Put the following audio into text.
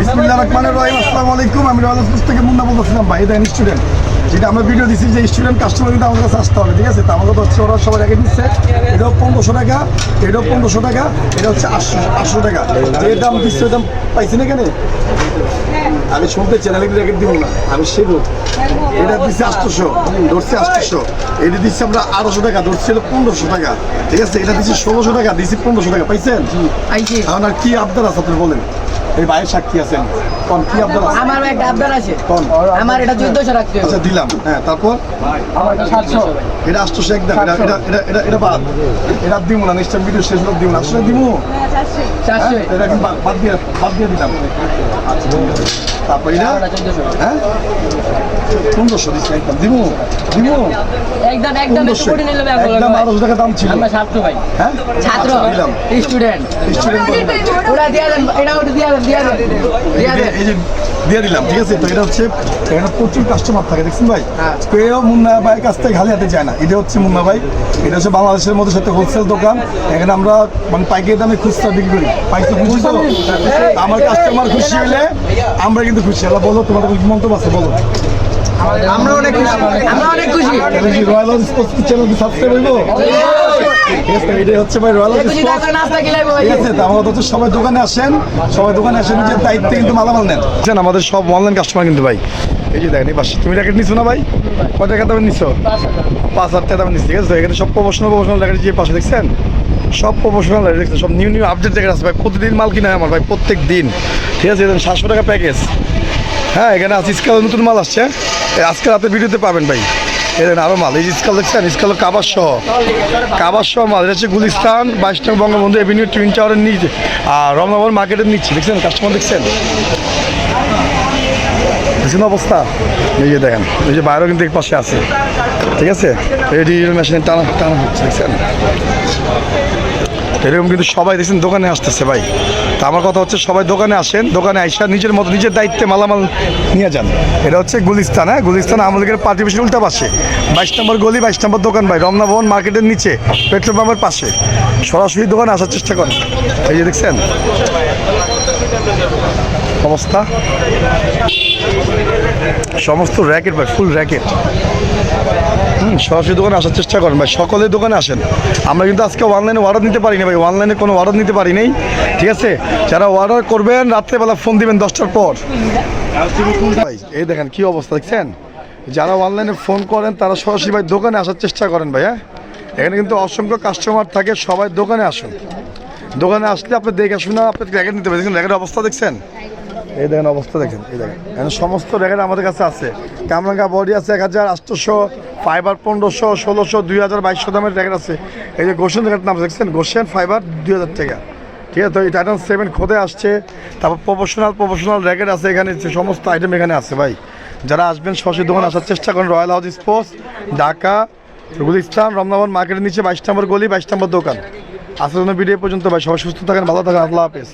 বিসমিল্লাহ রহমানির রহিম আসসালামু আলাইকুম। আমি রয়্যাল স্পোর্টস থেকে মুন্না বলতেছিলাম ভাই এটা স্টুডেন্ট যেটা আমরা ভিডিও দিচ্ছি যে স্টুডেন্ট কাস্টমার কিন্তু আমাদের কাছে আসতে হবে ঠিক আছে? তো আমাদের হচ্ছে ওরা এটাও পনেরোশো টাকা এটাও পনেরোশো টাকা এটা হচ্ছে আটশো আটশো টাকা। যে দাম দিচ্ছে দাম পাইছি না কেন আমি শুনতে চ্যানেলে রেখে দিব না। আমি এটা দিচ্ছে আটশোশো ধরছে আটশোশো। এটা দিচ্ছি আমরা আড়াইশো টাকা ধরছি হলো পনেরোশো টাকা ঠিক আছে? এটা দিচ্ছি ষোলোশো টাকা দিচ্ছি পনেরোশো টাকা পাইছেন? এখন আর কি আবদার আছে আপনি বলেন? এই ভাইয়ের সাক্ষী আছেন। কোন কি আবদার আছে? আমার একটা আবদার আছে। কোন? আমার এটা 1400 রাখতে হবে। আচ্ছা দিলাম। হ্যাঁ তারপর? আমার এটা সাতশো। এটা আটশোশো একদম। এটা এটা এটা এটা এটা বাদ। এটা দিব না নিশ্চয় ভিডিও শেষ লোক দিব না। আসলে দিব চারশো। হ্যাঁ এটা কিন্তু বাদ- বাদ দিয়ে বাদ দিয়ে দিলাম। আচ্ছা এটা ওটা চোদ্দশো হ্যাঁ? পনেরোশো দিচ্ছি একদম। দিব দিব একদম একদম একদম আড়াইশো টাকা দাম ছিল। আমরা ছাত্র ভাই। হ্যাঁ? ছাত্র আচ্ছা, স্টুডেন্ট স্টুডেন্ট ওরা দিয়া দেন এটা ওটা দিয়া দেন দিয়া দেন। দিয়া দেন দিয়ে দিলাম ঠিক আছে? তো এটা হচ্ছে এখানে প্রচুর কাস্টমার থাকে দেখছেন ভাই? হ্যাঁ। কেউ মুন্না ভাইয়ের কাছ থেকে খালি হাতে যায় না। এটা হচ্ছে মুন্না ভাই। এটা হচ্ছে বাংলাদেশের মধ্যে সাথে হোলসেল দোকান। এখানে আমরা মানে পাইকারি দামে খুচরা বিক্রি করি। পাইকারি খুশি তো? আমার কাস্টমার খুশি হলে আমরা কিন্তু খুশি। আল্লাহ বলো তোমাদের মন্তব্য আছে? বলো। আমরা অনেক খুশি। আমরা অনেক খুশি। রয়্যাল স্পোর্টস চ্যানেল সাবস্ক্রাইব হইব? এটাই হচ্ছে ভাই রয়্যাল আছে তো আমাদের সবাই দোকানে আসেন। সবাই দোকানে আসেন নিজের দায়িত্বে কিন্তু মালামাল নেন। আমাদের সব অনলাইন কাস্টমার কিন্তু ভাই। এই যে দেখেন এই পাশে। তুমি র্যাকেট নিছো না ভাই? কয় টাকা দামে নিছো? পাঁচ হাজার টাকা দামে নিচ্ছি ঠিক আছে এখানে সব প্রফেশনাল প্রফেশনাল র্যাকেট যে পাশে দেখছেন সব প্রফেশনাল র্যাকেট দেখছেন। সব নিউ নিউ আপডেট র্যাকেট আছে ভাই। প্রতিদিন মাল কিনা আমার ভাই প্রত্যেক দিন ঠিক আছে এখানে সাতশো টাকা প্যাকেজ হ্যাঁ এখানে আছে স্কাল নতুন মাল আসছে। আজকে রাতে ভিডিওতে পাবেন ভাই। এখানে আরও মাল, এই স্কাল দেখছেন স্কাল কাবার সহ। কাবার সহ মাল, এটা হচ্ছে গুলিস্তান, বাইশ নং বঙ্গবন্ধু এভিনিউ টুইন টাওয়ারের নিচে। আর রমনাবর মার্কেটের নিচে, দেখছেন? কাস্টমার দেখছেন? দেখছেন অবস্থা? এই যে দেখেন, এই যে বাইরেও কিন্তু এক পাশে আছে। ঠিক আছে? এই ডিজিটাল মেশিনে টানা টানা হচ্ছে, দেখছেন? এরকম কিন্তু সবাই দেখছেন, দোকানে আসতেছে ভাই। তা আমার কথা হচ্ছে, সবাই দোকানে আসেন, দোকানে আইসা নিজের মতো নিজের দায়িত্বে মালামাল নিয়ে যান। এটা হচ্ছে গুলিস্তান হ্যাঁ? গুলিস্তান আমাদের পার্টি বেশি উল্টা পাশে। বাইশ নম্বর গলি, বাইশ নম্বর দোকান ভাই, রমনা ভবন মার্কেটের নিচে, পেট্রোল পাম্পের পাশে। সরাসরি দোকানে আসার চেষ্টা করেন। এই যে দেখছেন? অবস্থা? সমস্ত র্যাকেট ভাই ফুল র্যাকেট হুম, সরাসরি দোকানে আসার চেষ্টা করেন ভাই, সকলে দোকানে আসেন। আমরা কিন্তু আজকে অনলাইনে অর্ডার নিতে পারি না ভাই অনলাইনে কোনো অর্ডার নিতে পারি নাই। ঠিক আছে? যারা অর্ডার করবেন, রাত্রেবেলা ফোন দিবেন দশটার পর। ভাই, এই দেখেন কি অবস্থা, দেখছেন? যারা অনলাইনে ফোন করেন, তারা সরাসরি ভাই দোকানে আসার চেষ্টা করেন ভাই হ্যাঁ? এখানে কিন্তু অসংখ্য কাস্টমার থাকে, সবাই দোকানে আসুন। দোকানে আসলে আপনি দেখে শুনে আপনি র্যাকেট নিতে পারেন। র্যাকেটের অবস্থা, দেখছেন? এই দেখেন অবস্থা দেখেন, এই দেখেন। এখানে সমস্ত র্যাকেট আমাদের কাছে আছে। কামরাঙ্গা বডি আছে এক হাজার আটশোশো, ফাইবার পনেরোশো, ষোলোশো, দুই হাজার বাইশশো দামের র্যাকেট আছে। এই যে গোসেন র্যাকেট নাম দেখছেন? গোসেন ফাইবার দুই হাজার টাকা। ঠিক আছে, তো এই টাইটান সেভেন খোদে আসছে। তারপর প্রফেশনাল প্রফেশনাল র্যাকেট আছে এখানে সমস্ত আইটেম এখানে আছে ভাই। যারা আসবেন সরাসরি দোকান আসার চেষ্টা করেন royal house sports Dhaka Gulistan রমনাবন মার্কেটের নিচে, বাইশ নম্বর গলি, বাইশ নম্বর দোকান। জন্য ভিডিও পর্যন্ত ভাই, সবাই সুস্থ থাকেন, ভালো থাকেন, আল্লাহ হাফেজ।